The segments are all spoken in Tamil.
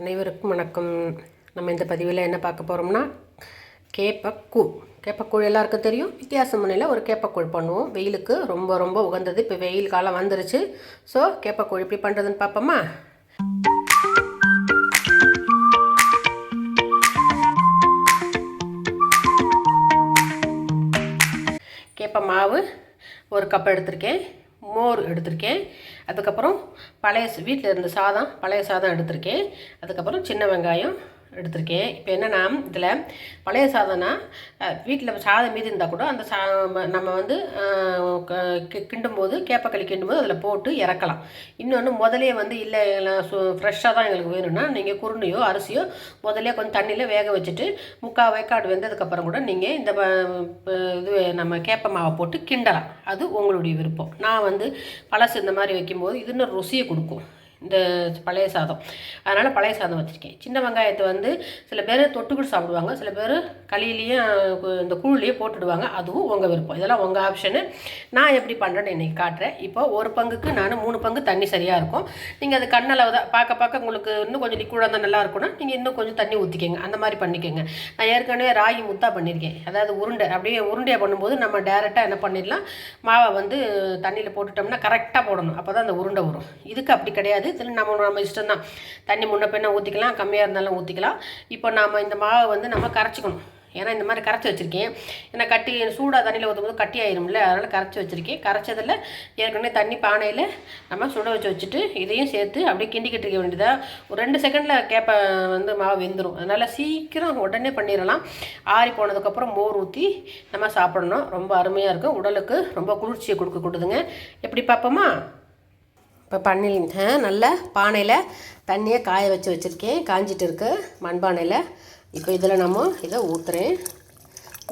அனைவருக்கும் வணக்கம். நம்ம இந்த பதிவில் என்ன பார்க்க போகிறோம்னா கேப்பக்கூழ் கேப்பக்கூழ் எல்லாருக்கும் தெரியும். வித்தியாசம் முனையில் ஒரு கேப்பக்கூழ் பண்ணுவோம். வெயிலுக்கு ரொம்ப ரொம்ப உகந்தது. இப்போ வெயில் காலம் வந்துருச்சு. ஸோ கேப்பக்கூழ் எப்படி பண்ணுறதுன்னு பார்ப்போமா? கேப்ப மாவு ஒரு கப் எடுத்திருக்கேன். மோர் எடுத்திருக்கேன். அதுக்கப்புறம் பழைய வீட்டில் இருந்த சாதம் பழைய சாதம் எடுத்திருக்கேன். அதுக்கப்புறம் சின்ன வெங்காயம் எடுத்திருக்கேன். இப்போ என்னென்னா இதில் பழைய சாதம்னா வீட்டில் சாதம் மீதி இருந்தால் கூட அந்த சா நம்ம வந்து க- கி- கிண்டும் போது கேப்பக்களி கிண்டும் போது அதில் போட்டு இறக்கலாம். இன்னொன்று முதலே வந்து இல்லை சு ஃப்ரெஷ்ஷாக தான் எங்களுக்கு வேணும்னா நீங்கள் குருணையோ அரிசியோ முதல்ல கொஞ்சம் தண்ணியில் வேக வச்சுட்டு முக்கால் வேக்காடு வெந்ததுக்கப்புறம் கூட நீங்கள் இந்த இது நம்ம கேப்ப மாவை போட்டு கிண்டலாம். அது உங்களுடைய விருப்பம். நான் வந்து பழசு இந்த மாதிரி வைக்கும்போது இது இன்னும் ருசியை கொடுக்கும். இந்த பழைய சாதம். அதனால் பழைய சாதம் வச்சுருக்கேன். சின்ன வெங்காயத்தை வந்து சில பேர் தொட்டுக்கிட்டு சாப்பிடுவாங்க. சில பேர் களியிலையும் இந்த கூழ்லேயே போட்டுடுவாங்க. அதுவும் உங்கள் விருப்பம். இதெல்லாம் உங்கள் ஆப்ஷனு நான் எப்படி பண்ணுறேன்னு இன்றைக்கி காட்டுறேன். இப்போ ஒரு பங்குக்கு நான் மூணு பங்கு தண்ணி சரியாக இருக்கும். நீங்கள் அது கண்ணளவு தான் பார்க்க பார்க்க உங்களுக்கு இன்னும் கொஞ்சம் லிக்விடாக இருந்தால் நல்லா இருக்கும்னா நீங்கள் இன்னும் கொஞ்சம் தண்ணி ஊற்றிக்கங்க அந்த மாதிரி பண்ணிக்கோங்க. நான் ஏற்கனவே ராகி முத்தா பண்ணியிருக்கேன் அதாவது உருண்டை. அப்படியே உருண்டையாக பண்ணும்போது நம்ம டேரெக்டாக என்ன பண்ணிடலாம்? மாவை வந்து தண்ணியில் போட்டுட்டோம்னா கரெக்டாக போடணும். அப்போ தான் அந்த உருண்டை வரும். இதுக்கு அப்படி கிடையாது. இதில் நம்ம நம்ம இஷ்டம் தான் தண்ணி முன்ன பின்ன ஊற்றிக்கலாம் கம்மியாக இருந்தாலும் ஊற்றிக்கலாம் இப்போ நாம் இந்த மாவை வந்து நம்ம கரைச்சிக்கணும். ஏன்னா இந்த மாதிரி கரைச்சி வச்சுருக்கேன். ஏன்னா கட்டி சூடாக தண்ணியில் ஊற்றும்போது கட்டி ஆயிரும்ல அதனால் கரைச்சி வச்சுருக்கேன். கரைச்சதில் ஏற்கனவே தண்ணி பானையில் நம்ம சுட வச்சு வச்சுட்டு இதையும் சேர்த்து அப்படியே கிண்டிக்கிட்டு இருக்க வேண்டியதாக ஒரு ரெண்டு செகண்டில் கேப்ப வந்து மாவு வெந்துடும் அதனால் சீக்கிரம் உடனே பண்ணிடலாம். ஆறி போனதுக்கப்புறம் மோர் ஊற்றி நம்ம சாப்பிடணும். ரொம்ப அருமையாக இருக்கும். உடலுக்கு ரொம்ப குளிர்ச்சியை கொடுக்க கொடுதுங்க எப்படி பார்ப்போமா இப்போ பண்ணிங்க நல்ல பானையில் தண்ணியை காய வச்சு வச்சுருக்கேன். காஞ்சிட்டு இருக்கு மண்பானையில். இப்போ இதில் நம்ம இதை ஊற்றுறேன்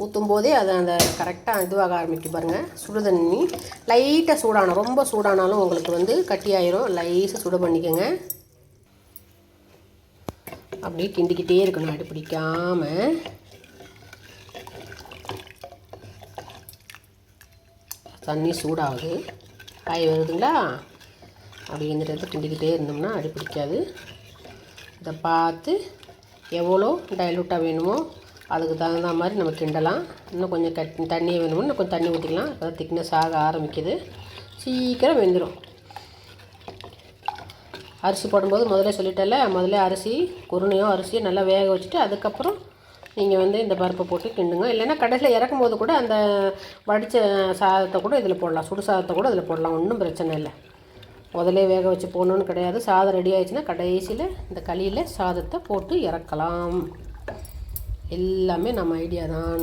ஊற்றும் போதே அது அந்த கரெக்டாக இதுவாக ஆரம்பிக்கும் பாருங்கள் சுடு தண்ணி. லைட்டாக சூடான ரொம்ப சூடானாலும் உங்களுக்கு வந்து கட்டியாயிரும். லைட்டாக சுடு பண்ணிக்கோங்க. அப்படியே கிண்டிக்கிட்டே இருக்கணும் அடி பிடிக்காம. தண்ணி சூடாகுது. காய் வருதுங்களா? அப்படி இந்த இடத்துல கிண்டிக்கிட்டே இருந்தோம்னா அடி பிடிக்காது. இதை பார்த்து எவ்வளோ டைலூட்டாக வேணுமோ அதுக்கு தகுந்த மாதிரி நம்ம கிண்டலாம். இன்னும் கொஞ்சம் கட் தண்ணியை வேணுமோ இன்னும் கொஞ்சம் தண்ணி ஊற்றிக்கலாம் இப்போ திக்னஸ் ஆக ஆரம்பிக்குது. சீக்கிரம் வெந்துடும் அரிசி போடும்போது முதல்ல சொல்லிட்டல முதல்ல அரிசி குருணையோ அரிசியோ நல்லா வேக வச்சுட்டு அதுக்கப்புறம் நீங்கள் வந்து இந்த பருப்பை போட்டு கிண்டுங்க. இல்லைன்னா கடைசியில் இறக்கும் போது கூட அந்த வடித்த சாதத்தை கூட இதில் போடலாம். சுடு சாதத்தை கூட இதில் போடலாம். ஒன்றும் பிரச்சனை இல்லை. முதல்ல வேக வச்சு போடணுன்னு கிடையாது. சாதம் ரெடி ஆயிடுச்சுன்னா கடைசியில் இந்த களியில் சாதத்தை போட்டு இறக்கலாம். எல்லாமே நம்ம ஐடியா தான்.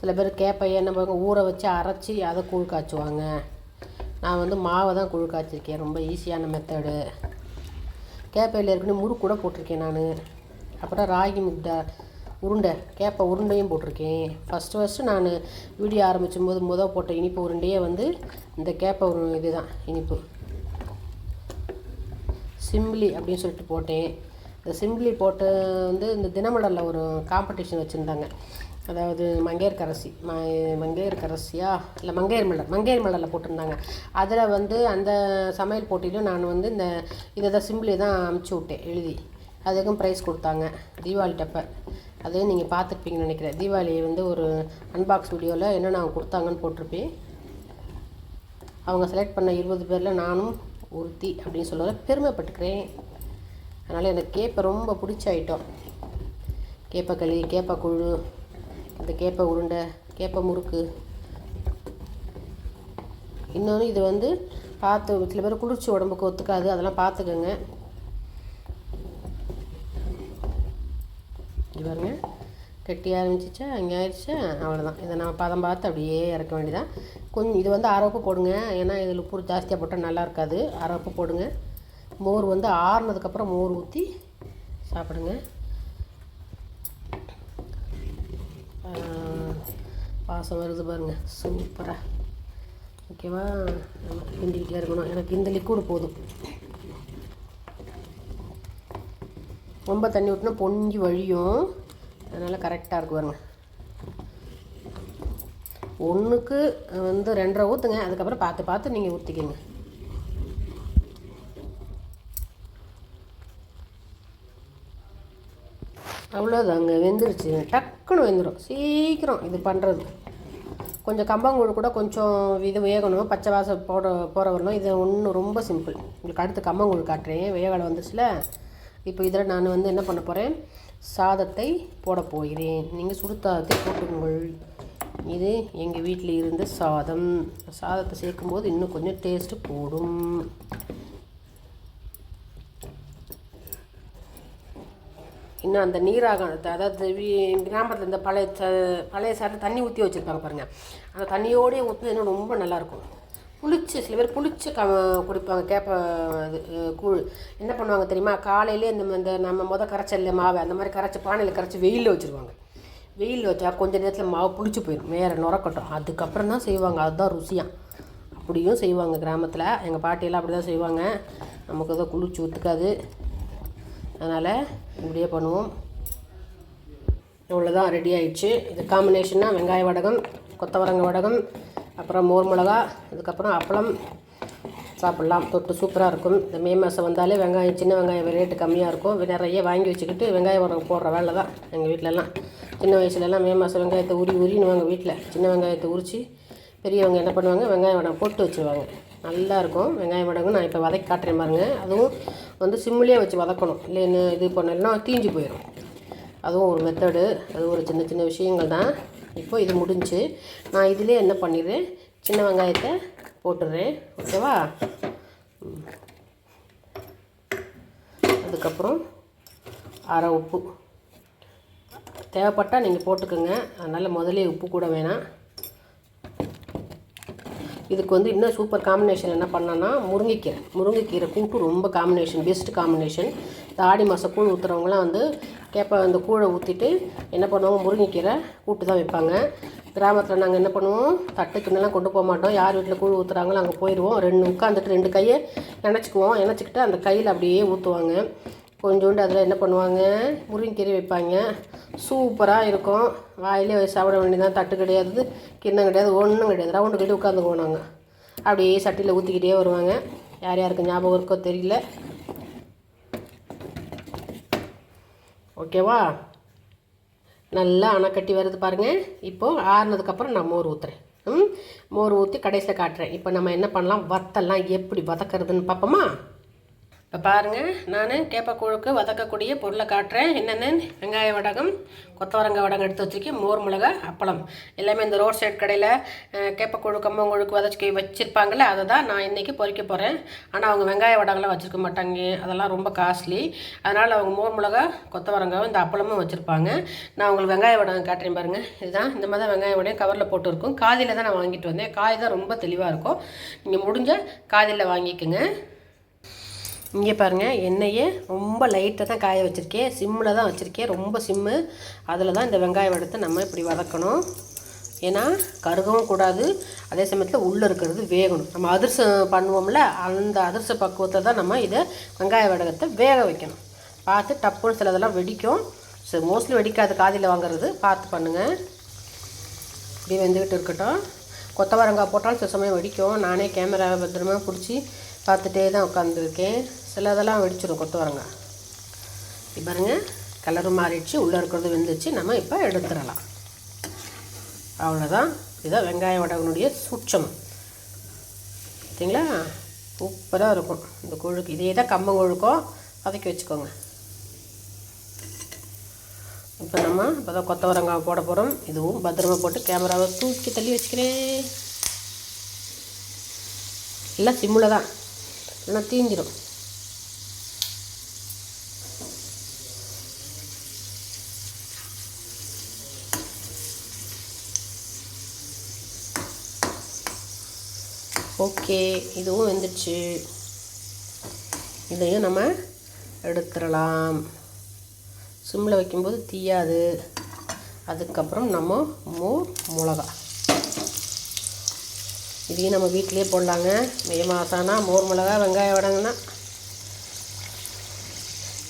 சில பேர் கேப்பையை பண்ணுவாங்க? ஊற வச்சு அரைச்சி அதை கூழ் காய்ச்சுவாங்க. நான் வந்து மாவை தான் கூழ் காய்ச்சிருக்கேன். ரொம்ப ஈஸியான மெத்தடு கேப்பையில் ஏற்கனவே முறுக்கு கூட போட்டிருக்கேன் நான். அப்புறம் ராகி முட்டை உருண்டை கேப்பை உருண்டையும் போட்டிருக்கேன். ஃபஸ்ட்டு ஃபஸ்ட்டு நான் வீடியோ ஆரம்பிச்சும் போது முத போட்ட இனிப்பு உருண்டையே வந்து இந்த கேப்பை உரு இதுதான் இனிப்பு. சிம்பிளி அப்படின்னு சொல்லிட்டு போட்டேன். இந்த சிம்பிளி போட்டு வந்து இந்த தினமலரில் ஒரு காம்படிஷன் வச்சுருந்தாங்க. அதாவது மங்கையர் கரசி ம மங்கையர் கரசியா? இல்லை மங்கையர் மலர் மங்கையர் மலரில் போட்டிருந்தாங்க. அதில் வந்து அந்த சமையல் போட்டியிலும் நான் வந்து இந்த இதை தான் சிம்பிளி தான் அமுச்சு விட்டேன் எழுதி. அதுக்கும் ப்ரைஸ் கொடுத்தாங்க தீபாவளி டப்பை. அதையும் நீங்கள் பார்த்துருப்பீங்கன்னு நினைக்கிறேன். தீபாவளி வந்து ஒரு அன்பாக்ஸ் வீடியோவில் என்னென்ன அவங்க கொடுத்தாங்கன்னு போட்டிருப்பேன் அவங்க செலக்ட் பண்ண இருபது பேரில் நானும் ஒருத்தி அப்படின்னு சொல்ல பெருமைப்பட்டுக்கிறேன். அதனால் எனக்கு கேப்பை ரொம்ப பிடிச்ச ஐட்டம் கேப்பக்களி கேப்பக்குழு இந்த கேப்பை உருண்டை கேப்பை முறுக்கு. இன்னொன்று இது வந்து பார்த்து சில பேர் குளிர்ச்சி உடம்புக்கு ஒத்துக்காது அதெல்லாம் பார்த்துக்கோங்க. பாருங்க. கட்டி ஆரம்பிச்சிச்சா அங்கே ஆயிடுச்சா? அவ்வளோதான் இதை நம்ம பதம் பார்த்து அப்படியே இறக்க வேண்டியதான் கொஞ்சம் இது வந்து அரை உப்பு போடுங்க. ஏன்னா இதில் உப்பு ஜாஸ்தியாக போட்டால் நல்லா இருக்காது. அரை உப்பு போடுங்க. மோர் வந்து ஆறுனதுக்கப்புறம் மோர் ஊற்றி சாப்பிடுங்க. பாசம் வாசம் வருது பாருங்க. சூப்பராக ஓகேவா? நம்ம கிண்டிக்கிட்டே இருக்கணும். எனக்கு இந்த லிக்விடு போதும். ரொம்ப தண்ணி ஊற்றினா பொங்கி வழியும். அதனால் கரெக்டாக இருக்கு பாருங்க. ஒன்றுக்கு வந்து ரெண்டரை ஊற்றுங்க அதுக்கப்புறம் பார்த்து பார்த்து நீங்கள் ஊற்றிக்கோங்க அவ்வளோதாங்க வெந்துருச்சு. டக்குன்னு வெந்துடும் சீக்கிரம் இது பண்ணுறது கொஞ்சம் கம்பங்கூழ் கூட கொஞ்சம் இது வேகணும். பச்சை வாசம் போட போகிற வரணும். இது ஒன்றும் ரொம்ப சிம்பிள் உங்களுக்கு அடுத்து கம்பங்கூழ் காட்டுறேன். வேகலை வந்துச்சுல. இப்போ இதில் நான் வந்து என்ன பண்ண போகிறேன் சாதத்தை போட போகிறேன். நீங்கள் சுடுத்தாதத்தை போட்டுங்கள் இது எங்கள் வீட்டில் இருந்த சாதம். சாதத்தை சேர்க்கும்போது இன்னும் கொஞ்சம் டேஸ்ட்டு கூடும் இன்னும் அந்த நீராக அதாவது வீ- கிராமத்தில் இந்த பழைய பழைய சாரில் தண்ணி ஊற்றி வச்சுருப்பாங்க பாருங்கள் அந்த தண்ணியோடய ஊற்றி ரொம்ப நல்லாயிருக்கும். புளிச்சு சில பேர் புளிச்சு க குடிப்பாங்க கேப்ப இது கூழ். என்ன பண்ணுவாங்க தெரியுமா? காலையிலே இந்த இந்த நம்ம முத கரைச்சல்ல மாவை அந்த மாதிரி கரைச்சி பானையில் கரைச்சி வெயிலில் வச்சுருவாங்க. வெயில் வச்சா கொஞ்ச நேரத்தில் மாவு புளிச்சு போயிடும் வேறு நுரக்கட்டும் அதுக்கப்புறம் தான் செய்வாங்க. அதுதான் ருசியாக அப்படியும் செய்வாங்க கிராமத்தில். எங்கள் பாட்டியெல்லாம் அப்படி தான் செய்வாங்க. நமக்கு எதோ குளிர்ச்சி ஒத்துக்காது. அதனால் இப்படியே பண்ணுவோம். இவ்வளோதான் ரெடி ஆயிடுச்சு. இது காம்பினேஷன்னா வெங்காய வடகம் கொத்தவரங்க வடகம் அப்புறம் மோர் மிளகா அதுக்கப்புறம் அப்பளம் சாப்பிட்லாம். தொட்டு சூப்பராக இருக்கும். இந்த மே மாதம் வந்தாலே வெங்காயம் சின்ன வெங்காயம் ரேட்டு கம்மியாக இருக்கும். நிறைய வாங்கி வச்சுக்கிட்டு வெங்காயம் உரம் போடுற வேலை தான் எங்கள் வீட்டிலலாம் சின்ன வயசுலலாம் மே மாதம் வெங்காயத்தை உரி உரின்னுவாங்க வீட்டில் சின்ன வெங்காயத்தை உரித்து பெரியவங்க என்ன பண்ணுவாங்க? வெங்காயம் வடம் போட்டு வச்சுருவாங்க. நல்லாயிருக்கும் வெங்காயம் வெங்காய நான் இப்போ வதக்கி காட்டுறேன் பாருங்கள் அதுவும் வந்து சிம்மிலே வச்சு வதக்கணும். இல்லைன்னு இது பண்ணலைன்னா தீஞ்சு போயிடும் அதுவும் ஒரு மெத்தடு அது ஒரு சின்ன சின்ன விஷயங்கள் தான். இப்போது இது முடிஞ்சு நான் இதிலே என்ன பண்ணிடுறேன்? சின்ன வெங்காயத்தை போட்டுடுறேன் ஓகேவா? ம். அதுக்கப்புறம் அரை உப்பு. தேவைப்பட்டால் நீங்கள் போட்டுக்கோங்க. அதனால் முதல்ல உப்பு கூட வேணாம். இதுக்கு வந்து இன்னும் சூப்பர் காம்பினேஷன் என்ன பண்ணோன்னா முருங்கைக்கீரை. முருங்கைக்கீரை கூட்டு ரொம்ப காம்பினேஷன் பெஸ்ட் காம்பினேஷன் இந்த ஆடி மாதம் கூழ் ஊற்றுறவங்களாம் வந்து கேப்ப அந்த கூழை ஊற்றிட்டு என்ன பண்ணுவாங்க முருங்கைக்கீரை கூட்டு தான் வைப்பாங்க. கிராமத்தில் நாங்கள் என்ன பண்ணுவோம்? தட்டு கிண்ணெல்லாம் கொண்டு போக மாட்டோம். யார் வீட்டில் கூழ் ஊற்றுறாங்களோ அங்கே போயிடுவோம் ரெண்டு உட்காந்துட்டு ரெண்டு கையை நினச்சிக்குவோம். இணைச்சிக்கிட்டு அந்த கையில் அப்படியே ஊற்றுவாங்க கொஞ்சோண்டு அதில் என்ன பண்ணுவாங்க? முருங்கைக்கீரை வைப்பாங்க. சூப்பராக இருக்கும். வாயிலே சாப்பிட வேண்டியதான் தட்டு கிடையாது கிண்ணம் கிடையாது ஒன்றும் கிடையாது. ரவுண்டு கட்டி உட்காந்துக்குவோம் நாங்கள் அப்படியே சட்டியில் ஊற்றிக்கிட்டே வருவாங்க. யார் யாருக்கு ஞாபகம் இருக்கோ தெரியல. ஓகேவா? நல்லா அணைக்கட்டி வருது பாருங்கள் இப்போது ஆறுனதுக்கப்புறம் நான் மோர் ஊற்றுறேன் ம்? மோர் ஊற்றி கடைசியில் காட்டுறேன். இப்போ நம்ம என்ன பண்ணலாம்? வத்தெல்லாம் எப்படி வதக்கிறதுன்னு பார்ப்போமா இப்போ பாருங்கள் நான் கேப்பக்கூழுக்கு வதக்கக்கூடிய பொருளை காட்டுறேன். என்னென்ன? வெங்காய வடகம் கொத்தவரங்காய் வடகம் எடுத்து வச்சுருக்கேன். மோர் மிளகா அப்பளம். எல்லாமே இந்த ரோட் சைடு கடையில் கேப்பக்கூழு கம்பங்கூழுக்கு வதச்சி வச்சுருப்பாங்களே அதை தான் நான் இன்றைக்கி பொறிக்க போகிறேன் ஆனால் அவங்க வெங்காய வடகம்லாம் வச்சுருக்க மாட்டாங்க. அதெல்லாம் ரொம்ப காஸ்ட்லி. அதனால் அவங்க மோர் மிளகா கொத்தவரங்காவும் இந்த அப்பளமும் வச்சுருப்பாங்க. நான் உங்களுக்கு வெங்காய வடகம் காட்டுறேன் பாருங்கள் இதுதான். இந்த மாதிரி தான் வெங்காய வடையும் கவரில் போட்டு இருக்கும் காதியில் தான் நான் வாங்கிட்டு வந்தேன். காய் தான் ரொம்ப தெளிவாக இருக்கும். நீங்கள் முடிஞ்ச காதியில் வாங்கிக்கோங்க. இங்கே பாருங்கள் எண்ணெயை ரொம்ப லைட்டாக தான் காய வச்சுருக்கேன். சிம்மில் தான் வச்சுருக்கேன். ரொம்ப சிம்மு அதில் தான் இந்த வெங்காய வடத்தை நம்ம இப்படி வதக்கணும். ஏன்னா கருகவும் கூடாது. அதே சமயத்தில் உள்ளே இருக்கிறது வேகணும். நம்ம அதிர்சம் பண்ணுவோம்ல அந்த அதிர்ச பக்குவத்தை தான் நம்ம இதை வெங்காய வடகத்தை வேக வைக்கணும். பார்த்து டப்புன்னு சிலதெல்லாம் வெடிக்கும். ஸோ மோஸ்ட்லி வெடிக்காது காதில் வாங்குறது. பார்த்து பண்ணுங்கள் இப்படி வெந்துக்கிட்டு இருக்கட்டும். கொத்தவரங்காய் போட்டாலும் சில சமயம் வெடிக்கும். நானே கேமரா பத்திரமா பிடிச்சி பார்த்துட்டே தான் உட்காந்துருக்கேன் சிலதெல்லாம் வெடிச்சிடும் கொத்தவரங்காய். இப்போ பாருங்க கலரும் மாறிடுச்சு உள்ளே இருக்கிறது வெந்துச்சு நம்ம இப்போ எடுத்துடலாம். அவ்வளோதான் இதுதான் வெங்காய வடகனுடைய சூட்சம். பார்த்தீங்களா சூப்பராக இருக்கும். இந்த கொழுக்கு இதே தான் கம்பங்கொழுக்கோ வதக்கி வச்சுக்கோங்க. இப்போ நம்ம இப்போ தான் கொத்தவரங்காய் போட போகிறோம். இதுவும் பத்திரமா போட்டு கேமராவை தூக்கி தள்ளி வச்சுக்கிறேன். எல்லாம் சிம்மில் தான். இல்லைன்னா தீஞ்சிடும் ஓகே இதுவும் வெந்துடுச்சு. இதையும் நம்ம எடுத்துடலாம். சிம்மில் வைக்கும்போது தீயாது. அதுக்கப்புறம் நம்ம மூ மிளகா. இதையும் நம்ம வீட்டிலே போடலாங்க. மே மாதம்னா மோர் மிளகா வெங்காயம் வடங்கன்னா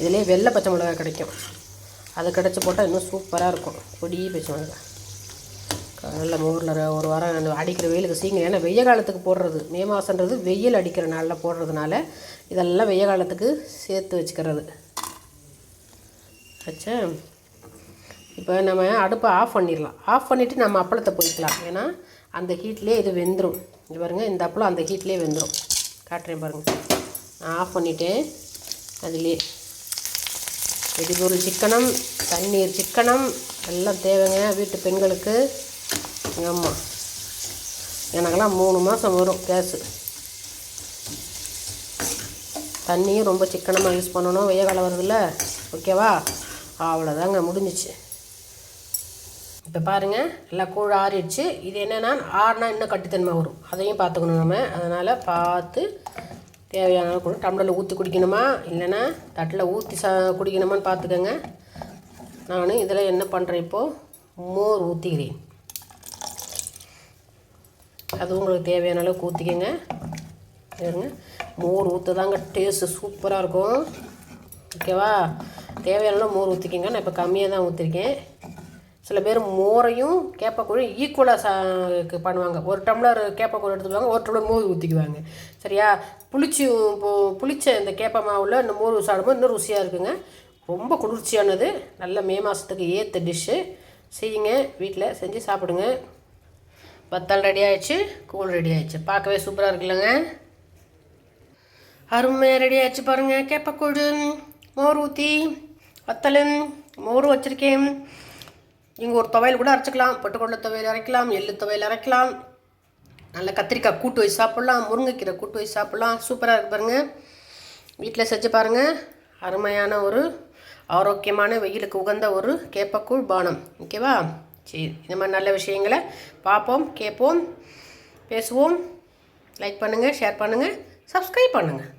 இதிலே வெள்ளை பச்சை மிளகா கிடைக்கும். அது கிடச்சி போட்டால் இன்னும் சூப்பராக இருக்கும். பொடி பச்சை மிளகா. நல்ல மோரில் ஒரு வாரம் அடிக்கிற வெயிலுக்கு சீக்கிரம் ஏன்னா வெய்ய காலத்துக்கு போடுறது. மே மாதன்றது வெயில் அடிக்கிற நாளில் போடுறதுனால இதெல்லாம் வெய்ய காலத்துக்கு சேர்த்து வச்சுக்கிறது. ஆச்சா இப்போ நம்ம அடுப்பை ஆஃப் பண்ணிடலாம். ஆஃப் பண்ணிவிட்டு நம்ம அப்பளத்தை போய்க்கலாம் ஏன்னா அந்த ஹீட்லேயே இது வெந்துடும் இது பாருங்கள் இந்த அப்பளம் அந்த ஹீட்லேயே வெந்துடும் காட்டுறேன் பாருங்கள் நான் ஆஃப் பண்ணிவிட்டேன் அதுலேயே. வெடிபொருள் சிக்கனம் தண்ணீர் சிக்கனம் எல்லாம் தேவைங்க. வீட்டு பெண்களுக்கு. ஆமாம் எனக்கெல்லாம் மூணு மாதம் வரும் கேஸு. தண்ணியும் ரொம்ப சிக்கனமாக யூஸ் பண்ணணும். வெய்ய காலம் வருதுல்ல. ஓகேவா அவ்வளோதாங்க முடிஞ்சிச்சு. இப்போ பாருங்கள் நல்லா கூழ் ஆறிடுச்சு. இது என்னென்னா ஆறுனா இன்னும் கட்டித்தன்மை வரும். அதையும் பார்த்துக்கணும் நம்ம. அதனால் பார்த்து தேவையான கூட டம்ளரில் ஊற்றி குடிக்கணுமா? இல்லைன்னா தட்டில் ஊற்றி சா குடிக்கணுமான்னு பார்த்துக்கோங்க. நான் இதில் என்ன பண்ணுறேன் இப்போது மோர் ஊற்றிக்கிறேன் அது உங்களுக்கு தேவையான அளவுக்கு ஊற்றிக்கங்க பாருங்க. மோர் ஊற்றுதாங்க டேஸ்ட்டு சூப்பராக இருக்கும். ஓகேவா? தேவையான மோர் ஊற்றிக்கிங்க நான் இப்போ கம்மியாக தான் ஊற்றிருக்கேன் சில பேர் மோரையும் கேப்பக்கூழும் ஈக்குவலாக சா பண்ணுவாங்க. ஒரு டம்ளர் கேப்பக்கூழ் எடுத்துக்குவாங்க ஒரு டம்ளர் மோர் ஊற்றிக்குவாங்க சரியா? புளிச்சி புளிச்ச இந்த கேப்ப மாவில் இந்த மோர் சாப்பிடும்போது இன்னும் ருசியாக இருக்குங்க. ரொம்ப குளிர்ச்சியானது. நல்ல மே மாதத்துக்கு ஏற்ற டிஷ்ஷு செய்யுங்க. வீட்டில் செஞ்சு சாப்பிடுங்க. வத்தால் ரெடி ஆயிடுச்சு. கூழ் ரெடி ஆயிடுச்சு. பார்க்கவே சூப்பராக இருக்குல்லங்க. அருமையாக ரெடி ஆயிடுச்சு பாருங்கள் கேப்பக்கூழ். மோர் ஊற்றி வத்தல் மோர் வச்சுருக்கேன். இங்கே ஒரு துவையல் கூட அரைச்சிக்கலாம். பொட்டுக்கொள்ள துவையல் அரைக்கலாம் எள்ளு துவையல் அரைக்கலாம். நல்ல கத்திரிக்காய் கூட்டு வச்சு சாப்பிட்லாம் முருங்கைக்கீரை கூட்டு வச்சு சாப்பிட்லாம். சூப்பராக இருக்கு பாருங்கள் வீட்டில் செஞ்சு பாருங்கள் அருமையான ஒரு ஆரோக்கியமான வெயிலுக்கு உகந்த ஒரு கேப்பக்கூழ் பானம். ஓகேவா சரி இந்த மாதிரி நல்ல விஷயங்களை பார்ப்போம் கேட்போம் பேசுவோம். லைக் பண்ணுங்கள் ஷேர் பண்ணுங்கள் சப்ஸ்கிரைப் பண்ணுங்கள்